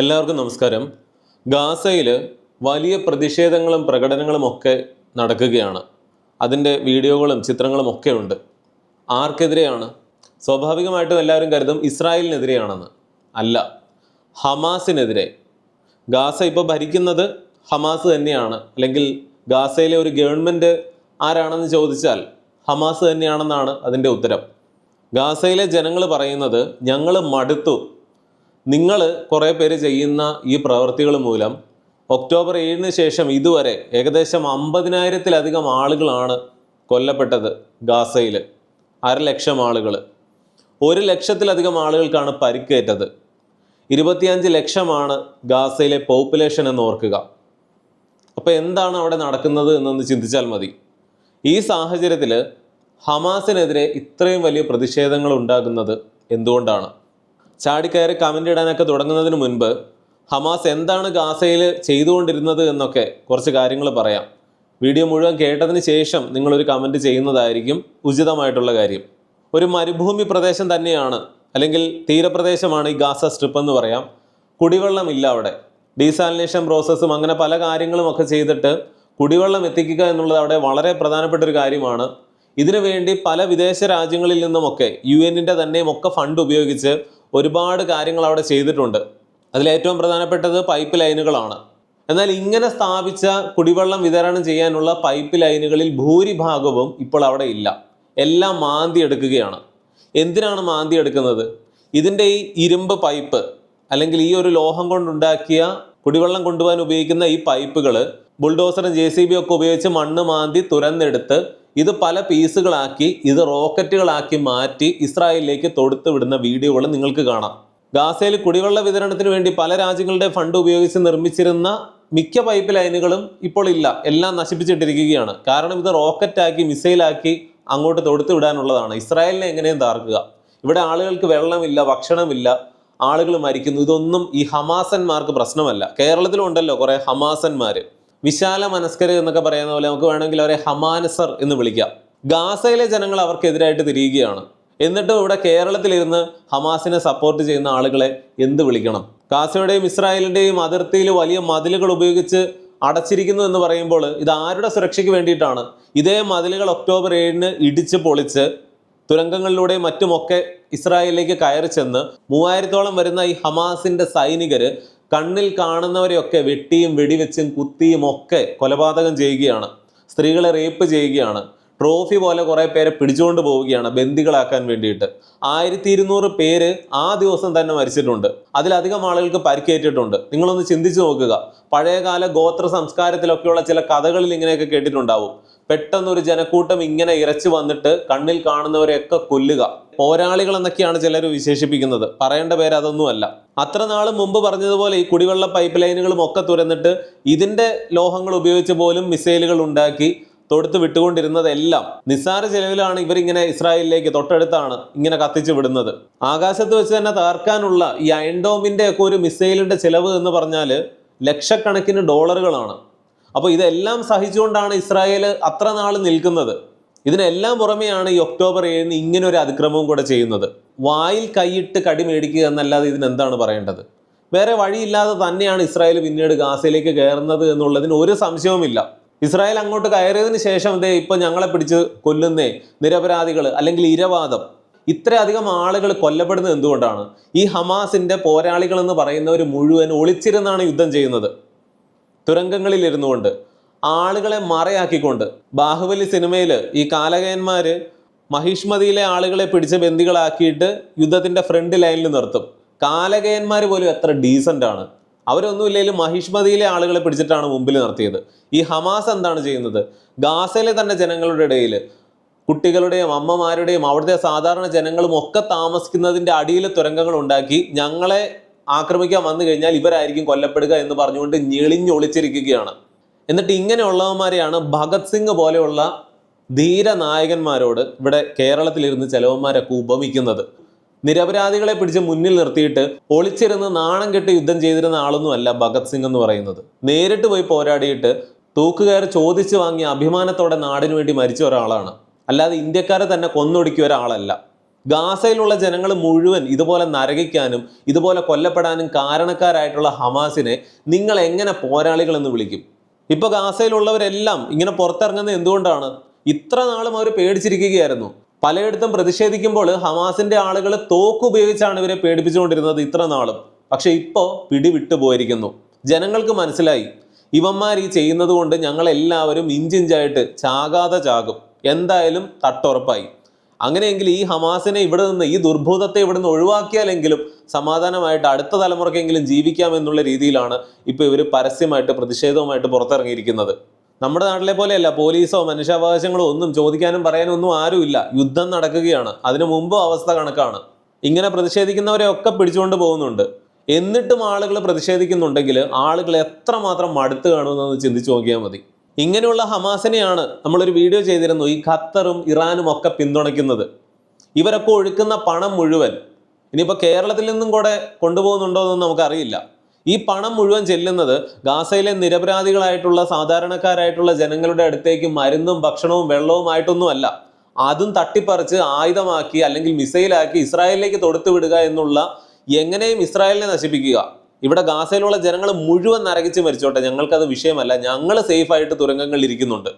എല്ലാവർക്കും നമസ്കാരം. ഗാസയിൽ വലിയ പ്രതിഷേധങ്ങളും പ്രകടനങ്ങളും ഒക്കെ നടക്കുകയാണ്. അതിന്റെ വീഡിയോകളും ചിത്രങ്ങളും ഒക്കെ ഉണ്ട്. ആർക്കെതിരെയാണ്? സ്വാഭാവികമായിട്ടും എല്ലാവരും കരുതും ഇസ്രായേലിനെതിരെയാണെന്ന്. അല്ല ഹമാസിനെതിരെ. ഗാസ ഇപ്പോൾ ഭരിക്കുന്നത് ഹമാസ് തന്നെയാണ്. അല്ലെങ്കിൽ ഗാസയിലെ ഒരു ഗവൺമെന്റ് ആരാണെന്ന് ചോദിച്ചാൽ ഹമാസ് തന്നെയാണെന്നാണ് അതിന്റെ ഉത്തരം. ഗാസയിലെ ജനങ്ങൾ പറയുന്നത് ഞങ്ങൾ മടുത്തു. നിങ്ങൾ കുറേ പേര് ചെയ്യുന്ന ഈ പ്രവൃത്തികൾ മൂലം ഒക്ടോബർ ഏഴിന് ശേഷം ഇതുവരെ ഏകദേശം അമ്പതിനായിരത്തിലധികം ആളുകളാണ് കൊല്ലപ്പെട്ടത് ഗാസയിൽ ലക്ഷം ആളുകൾ ഒരു ലക്ഷത്തിലധികം ആളുകൾക്കാണ് പരിക്കേറ്റത്. ഇരുപത്തിയഞ്ച് ലക്ഷമാണ് ഗാസയിലെ പോപ്പുലേഷൻ എന്ന് ഓർക്കുക. അപ്പോൾ എന്താണ് അവിടെ നടക്കുന്നത് എന്നൊന്ന് ചിന്തിച്ചാൽ മതി. ഈ സാഹചര്യത്തിൽ ഹമാസിനെതിരെ ഇത്രയും വലിയ പ്രതിഷേധങ്ങൾ ഉണ്ടാകുന്നത് എന്തുകൊണ്ടാണ്? ചാടിക്കയറി കമന്റ് ഇടാനൊക്കെ തുടങ്ങുന്നതിന് മുൻപ് ഹമാസ് എന്താണ് ഗാസയിൽ ചെയ്തുകൊണ്ടിരുന്നത് എന്നൊക്കെ കുറച്ച് കാര്യങ്ങൾ പറയാം. വീഡിയോ മുഴുവൻ കേട്ടതിന് ശേഷം നിങ്ങളൊരു കമന്റ് ചെയ്യുന്നതായിരിക്കും ഉചിതമായിട്ടുള്ള കാര്യം. ഒരു മരുഭൂമി പ്രദേശം തന്നെയാണ് അല്ലെങ്കിൽ തീരപ്രദേശമാണ് ഈ ഗാസ സ്ട്രിപ്പ് എന്ന് പറയാം. കുടിവെള്ളമില്ല അവിടെ. ഡീസാലിനേഷൻ പ്രോസസ്സും അങ്ങനെ പല കാര്യങ്ങളും ഒക്കെ ചെയ്തിട്ട് കുടിവെള്ളം എത്തിക്കുക എന്നുള്ളത് അവിടെ വളരെ പ്രധാനപ്പെട്ട ഒരു കാര്യമാണ് ഇതിനുവേണ്ടി പല വിദേശ രാജ്യങ്ങളിൽ നിന്നുമൊക്കെ യു എന്നിന്റെ തന്നെയും ഒക്കെ ഫണ്ട് ഉപയോഗിച്ച് ഒരുപാട് കാര്യങ്ങൾ അവിടെ ചെയ്തിട്ടുണ്ട്. അതിലേറ്റവും പ്രധാനപ്പെട്ടത് പൈപ്പ് ലൈനുകളാണ്. എന്നാൽ ഇങ്ങനെ സ്ഥാപിച്ച കുടിവെള്ളം വിതരണം ചെയ്യാനുള്ള പൈപ്പ് ലൈനുകളിൽ ഭൂരിഭാഗവും ഇപ്പോൾ അവിടെ ഇല്ല. എല്ലാം മാന്തി എടുക്കുകയാണ്. എന്തിനാണ് മാന്തി എടുക്കുന്നത്? ഇതിന്റെ ഈ ഇരുമ്പ് പൈപ്പ് അല്ലെങ്കിൽ ഈ ഒരു ലോഹം കൊണ്ടുണ്ടാക്കിയ കുടിവെള്ളം കൊണ്ടുപോകാൻ ഉപയോഗിക്കുന്ന ഈ പൈപ്പുകൾ ബുൾഡോസറും ജെ സി ബി ഒക്കെ ഉപയോഗിച്ച് മണ്ണ് മാന്തി തുരന്നെടുത്ത് ഇത് പല പീസുകളാക്കി ഇത് റോക്കറ്റുകളാക്കി മാറ്റി ഇസ്രായേലിലേക്ക് തൊടുത്തു വിടുന്ന വീഡിയോകൾ നിങ്ങൾക്ക് കാണാം. ഗാസയിൽ കുടിവെള്ള വിതരണത്തിന് വേണ്ടി പല രാജ്യങ്ങളുടെ ഫണ്ട് ഉപയോഗിച്ച് നിർമ്മിച്ചിരുന്ന മിക്ക പൈപ്പ് ലൈനുകളും ഇപ്പോൾ ഇല്ല. എല്ലാം നശിപ്പിച്ചിട്ടിരിക്കുകയാണ്. കാരണം ഇത് റോക്കറ്റാക്കി മിസൈലാക്കി അങ്ങോട്ട് തൊടുത്തു വിടാനുള്ളതാണ്. ഇസ്രായേലിനെ എങ്ങനെയും താർക്കുക ഇവിടെ ആളുകൾക്ക് വെള്ളമില്ല ഭക്ഷണമില്ല ആളുകൾ മരിക്കുന്നു. ഇതൊന്നും ഈ ഹമാസന്മാർക്ക് പ്രശ്നമല്ല. കേരളത്തിലുണ്ടല്ലോ കുറേ ഹമാസന്മാര്. വിശാല മനസ്കർ എന്നൊക്കെ പറയുന്ന പോലെ നമുക്ക് വേണമെങ്കിൽ അവരെ ഹമാനസർ എന്ന് വിളിക്കാം. ഗാസയിലെ ജനങ്ങൾ അവർക്കെതിരായിട്ട് തിരിയുകയാണ്. എന്നിട്ടും ഇവിടെ കേരളത്തിലിരുന്ന് ഹമാസിനെ സപ്പോർട്ട് ചെയ്യുന്ന ആളുകളെ എന്ത് വിളിക്കണം? ഗാസയുടെയും ഇസ്രായേലിന്റെയും അതിർത്തിയിൽ വലിയ മതിലുകൾ ഉപയോഗിച്ച് അടച്ചിരിക്കുന്നു എന്ന് പറയുമ്പോൾ ഇത് ആരുടെ സുരക്ഷയ്ക്ക് വേണ്ടിയിട്ടാണ്? ഇതേ മതിലുകൾ ഒക്ടോബർ ഏഴിന് ഇടിച്ച് പൊളിച്ച് തുരങ്കങ്ങളിലൂടെയും മറ്റുമൊക്കെ ഇസ്രായേലിലേക്ക് കയറി ചെന്ന് മൂവായിരത്തോളം വരുന്ന ഈ ഹമാസിന്റെ സൈനികര് കണ്ണിൽ കാണുന്നവരെയൊക്കെ വെട്ടിയും വെടിവെച്ചും കുത്തിയും ഒക്കെ കൊലപാതകം ചെയ്യുകയാണ്. സ്ത്രീകളെ റേപ്പ് ചെയ്യുകയാണ്. ട്രോഫി പോലെ കുറെ പേരെ പിടിച്ചുകൊണ്ട് പോവുകയാണ് ബന്ദികളാക്കാൻ വേണ്ടിയിട്ട്. ആയിരത്തി ഇരുന്നൂറ് പേര് ആ ദിവസം തന്നെ മരിച്ചിട്ടുണ്ട്. അതിലധികം ആളുകൾക്ക് പരിക്കേറ്റിട്ടുണ്ട്. നിങ്ങളൊന്ന് ചിന്തിച്ചു നോക്കുക. പഴയകാല ഗോത്ര സംസ്കാരത്തിലൊക്കെയുള്ള ചില കഥകളിൽ ഇങ്ങനെയൊക്കെ കേട്ടിട്ടുണ്ടാവും. പെട്ടെന്ന് ഒരു ജനക്കൂട്ടം ഇങ്ങനെ ഇറച്ചു വന്നിട്ട് കണ്ണിൽ കാണുന്നവരെയൊക്കെ കൊല്ലുക. പോരാളികൾ എന്നൊക്കെയാണ് ചിലർ വിശേഷിപ്പിക്കുന്നത്. പറയേണ്ട പേര് അതൊന്നുമല്ല. അത്ര നാൾ മുമ്പ് പറഞ്ഞതുപോലെ ഈ കുടിവെള്ള പൈപ്പ് ലൈനുകളും ഒക്കെ തുരന്നിട്ട് ഇതിന്റെ ലോഹങ്ങൾ ഉപയോഗിച്ച് പോലും മിസൈലുകൾ ഉണ്ടാക്കി തൊടുത്ത് വിട്ടുകൊണ്ടിരുന്നതെല്ലാം നിസ്സാര ചെലവിലാണ് ഇവരിങ്ങനെ ഇസ്രായേലിലേക്ക് തൊട്ടടുത്താണ് ഇങ്ങനെ കത്തിച്ചു വിടുന്നത്. ആകാശത്ത് വെച്ച് തന്നെ തകർക്കാനുള്ള ഈ അയൺഡോമിന്റെ ഒക്കെ ഒരു മിസൈലിന്റെ ചെലവ് എന്ന് പറഞ്ഞാൽ ലക്ഷക്കണക്കിന് ഡോളറുകളാണ്. അപ്പോൾ ഇതെല്ലാം സഹിച്ചുകൊണ്ടാണ് ഇസ്രായേൽ അത്ര നാൾ നിൽക്കുന്നത്. ഇതിനെല്ലാം പുറമെയാണ് ഈ ഒക്ടോബർ ഏഴിന് ഇങ്ങനെ ഒരു അതിക്രമവും കൂടെ ചെയ്യുന്നത്. വായിൽ കൈയിട്ട് കടി മേടിക്കുക എന്നല്ലാതെ ഇതിനെന്താണ് പറയേണ്ടത്? വേറെ വഴിയില്ലാതെ തന്നെയാണ് ഇസ്രായേൽ പിന്നീട് ഗാസയിലേക്ക് കയറുന്നത് എന്നുള്ളതിന് ഒരു സംശയവുമില്ല. ഇസ്രായേൽ അങ്ങോട്ട് കയറിയതിന് ശേഷം ദേ ഇപ്പൊ ഞങ്ങളെ പിടിച്ച് കൊല്ലുന്നേ നിരപരാധികൾ അല്ലെങ്കിൽ ഇരവാദം. ഇത്രയധികം ആളുകൾ കൊല്ലപ്പെടുന്നത് എന്തുകൊണ്ടാണ്? ഈ ഹമാസിന്റെ പോരാളികൾ എന്ന് പറയുന്നവർ മുഴുവൻ ഒളിച്ചിരുന്നാണ് യുദ്ധം ചെയ്യുന്നത്. തുരങ്കങ്ങളിൽ ഇരുന്നുകൊണ്ട് ആളുകളെ മറയാക്കിക്കൊണ്ട് ബാഹുബലി സിനിമയിൽ ഈ കാലകയന്മാർ മഹിഷ്മതിയിലെ ആളുകളെ പിടിച്ച് ബന്ദികളാക്കിയിട്ട് യുദ്ധത്തിന്റെ ഫ്രണ്ട് ലൈനിൽ നിർത്തും. കാലകയന്മാർ പോലും എത്ര ഡീസന്റ് ആണ്. അവരൊന്നുമില്ലെങ്കിലും മഹിഷ്മതിയിലെ ആളുകളെ പിടിച്ചിട്ടാണ് മുമ്പിൽ നിർത്തിയത്. ഈ ഹമാസ് എന്താണ് ചെയ്യുന്നത്? ഗാസയിലെ തന്നെ ജനങ്ങളുടെ ഇടയിൽ കുട്ടികളുടെയും അമ്മമാരുടെയും അവിടുത്തെ സാധാരണ ജനങ്ങളും ഒക്കെ താമസിക്കുന്നതിന്റെ അടിയിൽ തുരങ്കങ്ങൾ ഉണ്ടാക്കി ഞങ്ങളെ ആക്രമിക്കാൻ വന്നു കഴിഞ്ഞാൽ ഇവരായിരിക്കും കൊല്ലപ്പെടുക എന്ന് പറഞ്ഞുകൊണ്ട് ഞെളിഞ്ഞൊളിച്ചിരിക്കുകയാണ്. എന്നിട്ട് ഇങ്ങനെയുള്ളവന്മാരെയാണ് ഭഗത് സിംഗ് പോലെയുള്ള ധീരനായകന്മാരോട് ഇവിടെ കേരളത്തിലിരുന്ന് ചെലവന്മാരൊക്കെ ഉപമിക്കുന്നത്. നിരപരാധികളെ പിടിച്ച് മുന്നിൽ നിർത്തിയിട്ട് ഒളിച്ചിരുന്ന് നാണം കെട്ട് യുദ്ധം ചെയ്തിരുന്ന ആളൊന്നുമല്ല ഭഗത് സിംഗ് എന്ന് പറയുന്നത്. നേരിട്ട് പോയി പോരാടിയിട്ട് തൂക്കുകയർ ചോദിച്ചു വാങ്ങിയ അഭിമാനത്തോടെ നാടിനു വേണ്ടി മരിച്ച ഒരാളാണ്. അല്ലാതെ ഇന്ത്യക്കാരെ തന്നെ കൊന്നൊടുക്കിയ ഒരാളല്ല. ഗാസയിലുള്ള ജനങ്ങൾ മുഴുവൻ ഇതുപോലെ നരകിക്കാനും ഇതുപോലെ കൊല്ലപ്പെടാനും കാരണക്കാരായിട്ടുള്ള ഹമാസിനെ നിങ്ങൾ എങ്ങനെ പോരാളികളെന്ന് വിളിക്കും? ഇപ്പൊ ഗാസയിലുള്ളവരെല്ലാം ഇങ്ങനെ പുറത്തിറങ്ങുന്നത് എന്തുകൊണ്ടാണ്? ഇത്ര നാളും അവർ പേടിച്ചിരിക്കുകയായിരുന്നു. പലയിടത്തും പ്രതിഷേധിക്കുമ്പോൾ ഹമാസിന്റെ ആളുകൾ തോക്ക് ഉപയോഗിച്ചാണ് ഇവരെ പേടിപ്പിച്ചുകൊണ്ടിരുന്നത് ഇത്ര നാളും. പക്ഷെ ഇപ്പോൾ പിടിവിട്ടു പോയിരിക്കുന്നു. ജനങ്ങൾക്ക് മനസ്സിലായി. ഇവന്മാർ ഈ ചെയ്യുന്നത് കൊണ്ട് ഞങ്ങളെല്ലാവരും ഇഞ്ചിഞ്ചായിട്ട് ചാകാതെ ചാകും. എന്തായാലും തട്ടുറപ്പായി. അങ്ങനെയെങ്കിൽ ഈ ഹമാസിനെ ഇവിടെ നിന്ന് ഈ ദുർഭൂതത്തെ ഇവിടെ നിന്ന് ഒഴിവാക്കിയാലെങ്കിലും സമാധാനമായിട്ട് അടുത്ത തലമുറക്കെങ്കിലും ജീവിക്കാം എന്നുള്ള രീതിയിലാണ് ഇപ്പോൾ ഇവർ പരസ്യമായിട്ട് പ്രതിഷേധവുമായിട്ട് പുറത്തിറങ്ങിയിരിക്കുന്നത്. നമ്മുടെ നാട്ടിലെ പോലെയല്ല പോലീസോ മനുഷ്യാവകാശങ്ങളോ ഒന്നും ചോദിക്കാനും പറയാനും ഒന്നും ആരുമില്ല. യുദ്ധം നടക്കുകയാണ്. അതിനു മുമ്പ് അവസ്ഥ കണക്കാണ്. ഇങ്ങനെ പ്രതിഷേധിക്കുന്നവരെ ഒക്കെ പിടിച്ചുകൊണ്ട് പോകുന്നുണ്ട്. എന്നിട്ടും ആളുകൾ പ്രതിഷേധിക്കുന്നുണ്ടെങ്കിൽ ആളുകൾ എത്രമാത്രം മടുത്ത് കാണുമെന്ന് ചിന്തിച്ചു നോക്കിയാൽ മതി. ഇങ്ങനെയുള്ള ഹമാസിനെയാണ് നമ്മളൊരു വീഡിയോ ചെയ്തിരുന്നു ഈ ഖത്തറും ഇറാനും ഒക്കെ പിന്തുണയ്ക്കുന്നത്. ഇവരൊക്കെ ഒഴുക്കുന്ന പണം മുഴുവൻ ഇനിയിപ്പോൾ കേരളത്തിൽ നിന്നും കൂടെ കൊണ്ടുപോകുന്നുണ്ടോ എന്നൊന്നും നമുക്കറിയില്ല. ഈ പണം മുഴുവൻ ചെല്ലുന്നത് ഗാസയിലെ നിരപരാധികളായിട്ടുള്ള സാധാരണക്കാരായിട്ടുള്ള ജനങ്ങളുടെ അടുത്തേക്ക് മരുന്നും ഭക്ഷണവും വെള്ളവുമായിട്ടൊന്നുമല്ല അതും തട്ടിപ്പറിച്ച് ആയുധമാക്കി അല്ലെങ്കിൽ മിസൈലാക്കി ഇസ്രായേലിലേക്ക് തൊടുത്തു വിടുക എന്നുള്ള എങ്ങനെയും ഇസ്രായേലിനെ നശിപ്പിക്കുക. ഇവിടെ ഗാസയിലുള്ള ജനങ്ങൾ മുഴുവൻ നരകിച്ച് മരിച്ചോട്ടെ ഞങ്ങൾക്കത് വിഷയമല്ല. ഞങ്ങൾ സേഫ് ആയിട്ട് തുരങ്കങ്ങളിൽ ഇരിക്കുന്നുണ്ട്.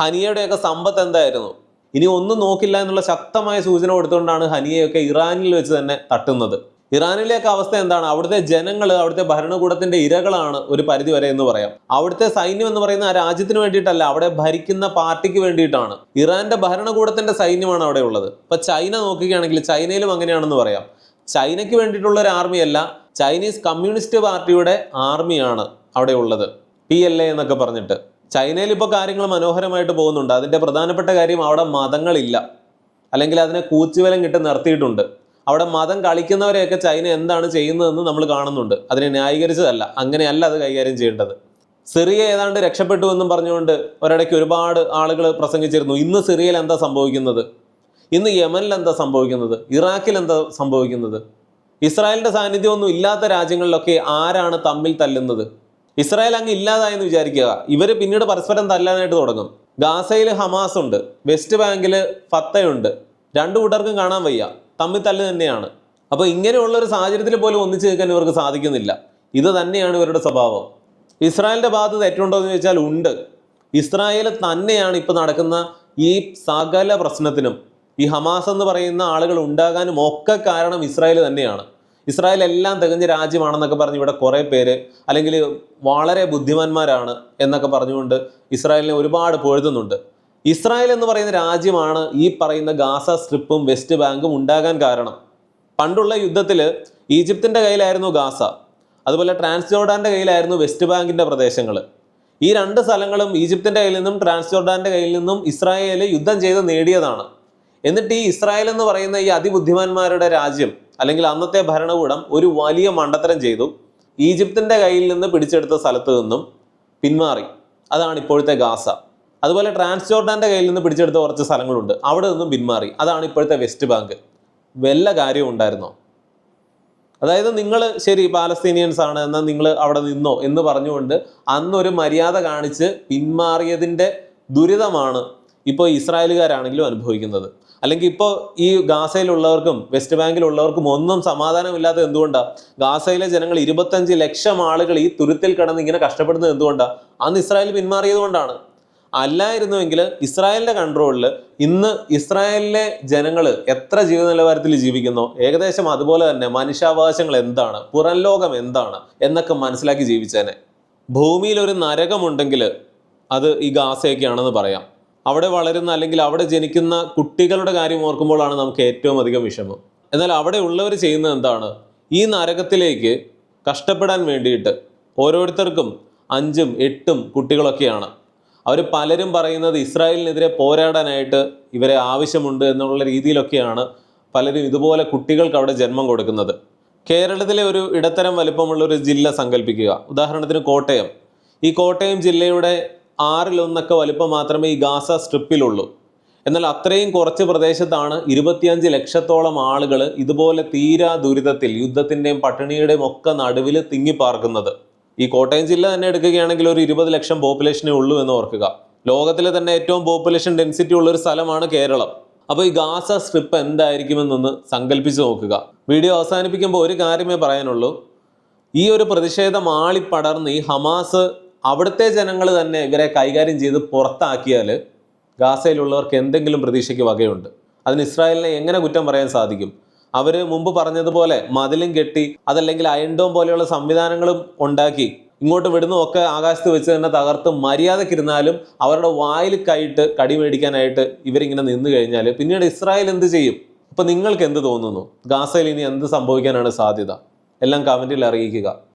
ഹനിയയുടെയൊക്കെ സമ്പത്ത് എന്തായിരുന്നു? ഇനി ഒന്നും നോക്കില്ല എന്നുള്ള ശക്തമായ സൂചന കൊടുത്തുകൊണ്ടാണ് ഹനിയയൊക്കെ ഇറാനിൽ വെച്ച് തന്നെ തട്ടുന്നത്. ഇറാനിലെയൊക്കെ അവസ്ഥ എന്താണ്? അവിടുത്തെ ജനങ്ങൾ അവിടുത്തെ ഭരണകൂടത്തിന്റെ ഇരകളാണ് ഒരു പരിധി വരെ എന്ന് പറയാം. അവിടുത്തെ സൈന്യം എന്ന് പറയുന്ന ആ രാജ്യത്തിന് വേണ്ടിയിട്ടല്ല അവിടെ ഭരിക്കുന്ന പാർട്ടിക്ക് വേണ്ടിയിട്ടാണ്. ഇറാന്റെ ഭരണകൂടത്തിന്റെ സൈന്യമാണ് അവിടെ ഉള്ളത്. ഇപ്പൊ ചൈന നോക്കുകയാണെങ്കിൽ ചൈനയിലും അങ്ങനെയാണെന്ന് പറയാം. ചൈനയ്ക്ക് വേണ്ടിയിട്ടുള്ള ഒരു ആർമിയല്ല ചൈനീസ് കമ്മ്യൂണിസ്റ്റ് പാർട്ടിയുടെ ആർമിയാണ് അവിടെ ഉള്ളത്. പി എൽ എ എന്നൊക്കെ പറഞ്ഞിട്ട്. ചൈനയിൽ ഇപ്പോൾ കാര്യങ്ങൾ മനോഹരമായിട്ട് പോകുന്നുണ്ട്. അതിന്റെ പ്രധാനപ്പെട്ട കാര്യം അവിടെ മതങ്ങളില്ല. അല്ലെങ്കിൽ അതിനെ കൂച്ചുവലം കിട്ടി നിർത്തിയിട്ടുണ്ട്. അവിടെ മതം കളിക്കുന്നവരെയൊക്കെ ചൈന എന്താണ് ചെയ്യുന്നതെന്ന് നമ്മൾ കാണുന്നുണ്ട്. അതിനെ ന്യായീകരിച്ചതല്ല. അങ്ങനെയല്ല അത് കൈകാര്യം ചെയ്യേണ്ടത്. സിറിയ ഏതാണ്ട് രക്ഷപ്പെട്ടു എന്നും പറഞ്ഞുകൊണ്ട് ഒരിടയ്ക്ക് ഒരുപാട് ആളുകൾ പ്രസംഗിച്ചിരുന്നു. ഇന്ന് സിറിയയിൽ എന്താ സംഭവിക്കുന്നത്? ഇന്ന് യമനിൽ എന്താ സംഭവിക്കുന്നത്? ഇറാഖിൽ എന്താ സംഭവിക്കുന്നത്? ഇസ്രായേലിന്റെ സാന്നിധ്യമൊന്നും ഇല്ലാത്ത രാജ്യങ്ങളിലൊക്കെ ആരാണ് തമ്മിൽ തല്ലുന്നത്? ഇസ്രായേൽ അങ്ങ് ഇല്ലാതായെന്ന് വിചാരിക്കുക. ഇവർ പിന്നീട് പരസ്പരം തല്ലാനായിട്ട് തുടങ്ങും. ഗാസയിൽ ഹമാസ് ഉണ്ട് വെസ്റ്റ് ബാങ്കിൽ ഫത്തയുണ്ട്. രണ്ടു കൂട്ടർക്കും കാണാൻ വയ്യ. തമ്മിൽ തല്ല് തന്നെയാണ്. അപ്പോൾ ഇങ്ങനെയുള്ള ഒരു സാഹചര്യത്തിൽ പോലും ഒന്നിച്ചു നിൽക്കാൻ ഇവർക്ക് സാധിക്കുന്നില്ല. ഇത് തന്നെയാണ് ഇവരുടെ സ്വഭാവം. ഇസ്രായേലിന്റെ ഭാഗത്ത് തെറ്റുണ്ടോ എന്ന് ചോദിച്ചാൽ ഉണ്ട്. ഇസ്രായേൽ തന്നെയാണ് ഇപ്പോൾ നടക്കുന്ന ഈ സകല പ്രശ്നത്തിനും ഈ ഹമാസ് എന്ന് പറയുന്ന ആളുകൾ ഉണ്ടാകാനും ഒക്കെ കാരണം ഇസ്രായേൽ തന്നെയാണ്. ഇസ്രായേൽ എല്ലാം തികഞ്ഞ രാജ്യമാണെന്നൊക്കെ പറഞ്ഞ് ഇവിടെ കുറേ പേര് അല്ലെങ്കിൽ വളരെ ബുദ്ധിമാന്മാരാണ് എന്നൊക്കെ പറഞ്ഞുകൊണ്ട് ഇസ്രായേലിനെ ഒരുപാട് പൊഴുതുന്നുണ്ട്. ഇസ്രായേൽ എന്ന് പറയുന്ന രാജ്യമാണ് ഈ പറയുന്ന ഗാസ സ്ട്രിപ്പും വെസ്റ്റ് ബാങ്കും ഉണ്ടാകാൻ കാരണം. പണ്ടുള്ള യുദ്ധത്തിൽ ഈജിപ്തിന്റെ കയ്യിലായിരുന്നു ഗാസ. അതുപോലെ ട്രാൻസ്ജോർഡാന്റെ കയ്യിലായിരുന്നു വെസ്റ്റ് ബാങ്കിന്റെ പ്രദേശങ്ങൾ ഈ രണ്ട് സ്ഥലങ്ങളും ഈജിപ്തിന്റെ കയ്യിൽ നിന്നും ട്രാൻസ്ജോർഡാന്റെ കയ്യിൽ നിന്നും ഇസ്രായേൽ യുദ്ധം ചെയ്ത് നേടിയതാണ്. എന്നിട്ട് ഈ ഇസ്രായേൽ എന്ന് പറയുന്ന ഈ അതിബുദ്ധിമാന്മാരുടെ രാജ്യം അല്ലെങ്കിൽ അന്നത്തെ ഭരണകൂടം ഒരു വലിയ മണ്ടത്തരം ചെയ്തു. ഈജിപ്തിന്റെ കയ്യിൽ നിന്ന് പിടിച്ചെടുത്ത സ്ഥലത്ത് നിന്നും പിന്മാറി. അതാണ് ഇപ്പോഴത്തെ ഗാസ. അതുപോലെ ട്രാൻസ്ജോർഡാന്റെ കയ്യിൽ നിന്ന് പിടിച്ചെടുത്ത കുറച്ച് സ്ഥലങ്ങളുണ്ട്. അവിടെ നിന്നും പിന്മാറി. അതാണ് ഇപ്പോഴത്തെ വെസ്റ്റ് ബാങ്ക്. വല്ല കാര്യവും ഉണ്ടായിരുന്നോ? അതായത് നിങ്ങൾ ശരി പാലസ്തീനിയൻസ് ആണ് എന്നാൽ നിങ്ങൾ അവിടെ നിന്നോ എന്ന് പറഞ്ഞുകൊണ്ട് അന്നൊരു മര്യാദ കാണിച്ച് പിന്മാറിയതിന്റെ ദുരിതമാണ് ഇപ്പോൾ ഇസ്രായേലുകാരാണെങ്കിലും അനുഭവിക്കുന്നത്. അല്ലെങ്കിൽ ഇപ്പോൾ ഈ ഗാസയിലുള്ളവർക്കും വെസ്റ്റ് ബാങ്കിലുള്ളവർക്കും ഒന്നും സമാധാനമില്ലാത്ത എന്തുകൊണ്ടാണ് ഗാസയിലെ ജനങ്ങൾ ഇരുപത്തഞ്ച് ലക്ഷം ആളുകൾ ഈ തുരുത്തിൽ കിടന്ന് ഇങ്ങനെ കഷ്ടപ്പെടുന്നത് എന്തുകൊണ്ടാണ് അന്ന് ഇസ്രായേൽ പിന്മാറിയത് കൊണ്ടാണ്. അല്ലായിരുന്നുവെങ്കിൽ ഇസ്രായേലിന്റെ കൺട്രോളിൽ ഇന്ന് ഇസ്രായേലിലെ ജനങ്ങൾ എത്ര ജീവിത നിലവാരത്തിൽ ജീവിക്കുന്നു? ഏകദേശം അതുപോലെ തന്നെ മനുഷ്യാവകാശങ്ങൾ എന്താണ്? പുറം ലോകം എന്താണ്? എന്നൊക്കെ മനസ്സിലാക്കി ജീവിച്ചേനെ. ഭൂമിയിൽ ഒരു നരകമുണ്ടെങ്കിൽ അത് ഈ ഗാസയൊക്കെയാണെന്ന് പറയാം. അവിടെ വളരുന്ന അല്ലെങ്കിൽ അവിടെ ജനിക്കുന്ന കുട്ടികളുടെ കാര്യം ഓർക്കുമ്പോഴാണ് നമുക്ക് ഏറ്റവും അധികം വിഷമം. എന്നാൽ അവിടെ ഉള്ളവർ ചെയ്യുന്നത് എന്താണ്? ഈ നരകത്തിലേക്ക് കഷ്ടപ്പെടാൻ വേണ്ടിയിട്ട് ഓരോരുത്തർക്കും അഞ്ചും എട്ടും കുട്ടികളൊക്കെയാണ്. അവർ പലരും പറയുന്നത് ഇസ്രായേലിനെതിരെ പോരാടാനായിട്ട് ഇവരെ ആവശ്യമുണ്ട് എന്നുള്ള രീതിയിലൊക്കെയാണ് പലരും ഇതുപോലെ കുട്ടികൾക്ക് അവിടെ ജന്മം കൊടുക്കുന്നത്. കേരളത്തിലെ ഒരു ഇടത്തരം വലിപ്പമുള്ള ഒരു ജില്ല സങ്കല്പിക്കുക ഉദാഹരണത്തിന് കോട്ടയം. ഈ കോട്ടയം ജില്ലയുടെ ആറിലൊന്നൊക്കെ വലുപ്പം മാത്രമേ ഈ ഗാസ സ്ട്രിപ്പിലുള്ളൂ. എന്നാൽ അത്രയും കുറച്ച് പ്രദേശത്താണ് ഇരുപത്തിയഞ്ച് ലക്ഷത്തോളം ആളുകൾ ഇതുപോലെ തീരാ ദുരിതത്തിൽ യുദ്ധത്തിന്റെയും പട്ടിണിയുടെയും ഒക്കെ നടുവിൽ തിങ്ങിപ്പാർക്കുന്നത് ഈ കോട്ടയം ജില്ല തന്നെ എടുക്കുകയാണെങ്കിൽ ഒരു ഇരുപത് ലക്ഷം പോപ്പുലേഷനെ ഉള്ളൂ എന്ന് ഓർക്കുക. ലോകത്തിലെ തന്നെ ഏറ്റവും പോപ്പുലേഷൻ ഡെൻസിറ്റി ഉള്ള ഒരു സ്ഥലമാണ് കേരളം. അപ്പോൾ ഈ ഗാസ സ്ട്രിപ്പ് എന്തായിരിക്കുമെന്നൊന്ന് സങ്കല്പിച്ച് നോക്കുക. വീഡിയോ അവസാനിപ്പിക്കുമ്പോൾ ഒരു കാര്യമേ പറയാനുള്ളൂ. ഈ ഒരു പ്രതിഷേധം ആളിപ്പടർന്ന് ഈ ഹമാസ് അവിടുത്തെ ജനങ്ങൾ തന്നെ ഇവരെ കൈകാര്യം ചെയ്ത് പുറത്താക്കിയാൽ ഗാസയിലുള്ളവർക്ക് എന്തെങ്കിലും പ്രതീക്ഷയ്ക്ക് വകയുണ്ട്. അതിന് ഇസ്രായേലിനെ എങ്ങനെ കുറ്റം പറയാൻ സാധിക്കും? അവർ മുമ്പ് പറഞ്ഞതുപോലെ മതിലും കെട്ടി അതല്ലെങ്കിൽ അയൻഡോം പോലെയുള്ള സംവിധാനങ്ങളും ഉണ്ടാക്കി ഇങ്ങോട്ട് വിടുന്നതൊക്കെ ആകാശത്ത് വെച്ച് തന്നെ തകർത്ത് മര്യാദക്കിരുന്നാലും അവരുടെ വായിൽ കൈയിട്ട് കടി മേടിക്കാനായിട്ട് ഇവരിങ്ങനെ നിന്ന് കഴിഞ്ഞാൽ പിന്നീട് ഇസ്രായേൽ എന്ത് ചെയ്യും? അപ്പം നിങ്ങൾക്ക് എന്ത് തോന്നുന്നു? ഗാസയിൽ ഇനി എന്ത് സംഭവിക്കാനാണ് സാധ്യത? എല്ലാം കമന്റിൽ അറിയിക്കുക.